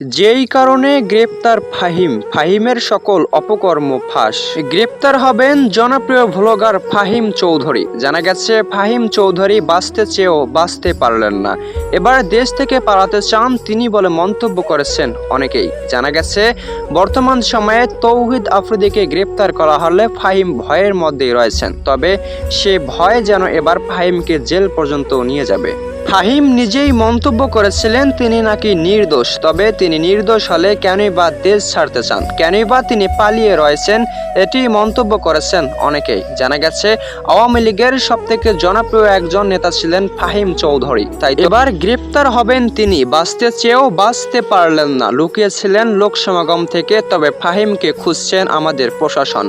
যেই কারণে গ্রেপ্তার ফাহিম, ফাহিমের সকল অপকর্ম ফাঁস। গ্রেপ্তার হবেন জনপ্রিয় ভ্লগার ফাহিম চৌধুরী। জানা গেছে, ফাহিম চৌধুরী বাঁচতে চেয়েও বাঁচতে পারলেন না। এবার দেশ থেকে পালাতে চান তিনি বলে মন্তব্য করেছেন অনেকেই। জানা গেছে, বর্তমান সময়ে তৌহিদ আফ্রিদিকে গ্রেপ্তার করা হলে ফাহিম ভয়ের মধ্যেই রয়েছেন। তবে সে ভয় যেন এবার ফাহিমকে জেল পর্যন্ত নিয়ে যাবে। ফাহিম নিজেই মন্তব্য করেছিলেন, তিনি নাকি নির্দোষ। তবে তিনি নির্দোষ হলে কেনই বা দেশ ছাড়তে চান? কেনই বা তিনি পালিয়ে রয়েছেন, এটি মন্তব্য করেছেন অনেকেই। জানা গেছে, আওয়ামী লীগের সবথেকে জনপ্রিয় একজন নেতা ছিলেন ফাহিম চৌধুরী। তাই এবার গ্রেপ্তার হবেন তিনি। বাঁচতে চেয়েও বাঁচতে পারলেন না। লুকিয়েছিলেন লোক সমাগম থেকে, তবে ফাহিমকে খুঁজছেন আমাদের প্রশাসন।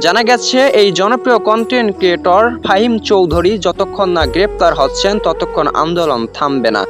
জানা গেছে, এই জনপ্রিয় কন্টেন্ট ক্রিয়েটর ফাহিম চৌধুরী যতক্ষণ না গ্রেপ্তার হচ্ছেন, ততক্ষণ আন্দোলন থামবে না।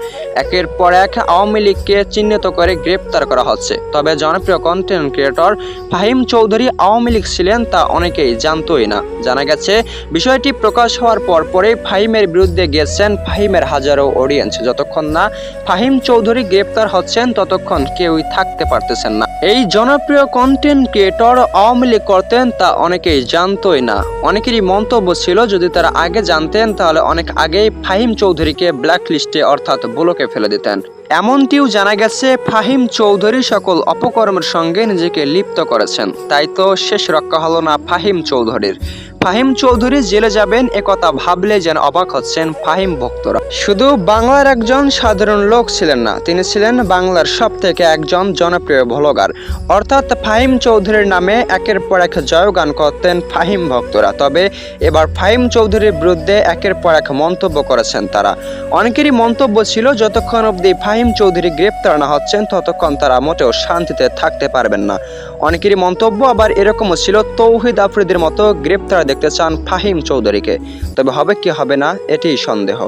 একের পর এক আওয়ামী লীগকে চিহ্নিত করে গ্রেপ্তার করা হচ্ছে। তবে জনপ্রিয় কন্টেন্ট ক্রিয়েটর ফাহিম চৌধুরী আওয়ামী লীগ ছিলেন তা অনেকেই জানতোই না। জানা গেছে, বিষয়টি প্রকাশ হওয়ার পর পরেই ফাহিমের বিরুদ্ধে গেছেন ফাহিমের হাজারো অডিয়েন্স যতক্ষণ না ফাহিম চৌধুরী গ্রেপ্তার হচ্ছেন, ততক্ষণ কেউই থাকতে পারতেছেন না। এই জনপ্রিয় কন্টেন্ট ক্রিয়েটর আওয়ামী লীগ করতেন তা অনেকেই জানতোই না। অনেকেরই মন্তব্য ছিল, যদি তারা আগে জানতেন, তাহলে অনেক আগেই ফাহিম চৌধুরীকে ব্ল্যাক লিস্টে অর্থাৎ ব্লকে ফেলে দিতেন। এমনটিও জানা গেছে, ফাহিম চৌধুরী সকল অপকর্মের সঙ্গে নিজেকে লিপ্ত করেছেন। তাই তো শেষ রক্ষা হলো না ফাহিম চৌধুরীর। ফাহিম চৌধুরী জেলে যাবেন একথা ভাবলে যেন অবাক হচ্ছেন ফাহিম ভক্তরা। শুধু বাংলার একজন সাধারণ লোক ছিলেন না, তিনি ছিলেন বাংলার সব থেকে একজন জনপ্রিয় ভ্লগার। অর্থাৎ ফাহিম চৌধুরীর নামে একের পর এক জয়গান করতেন ফাহিম ভক্তরা। তবে এবার ফাহিম চৌধুরীর বিরুদ্ধে একের পর এক মন্তব্য করেছেন তারা। অনেকেরই মন্তব্য ছিল, যতক্ষণ অবধি ফাহিম চৌধুরী গ্রেপ্তার না হচ্ছেন, ততক্ষণ তারা মোটেও শান্তিতে থাকতে পারবেন না। অনেকেরই মন্তব্য আবার এরকমও ছিল, তৌহিদ আফ্রিদির মতো গ্রেপ্তার দেখতে চান ফাহিম চৌধুরীকে। তবে হবে কি হবে না এটি সন্দেহ।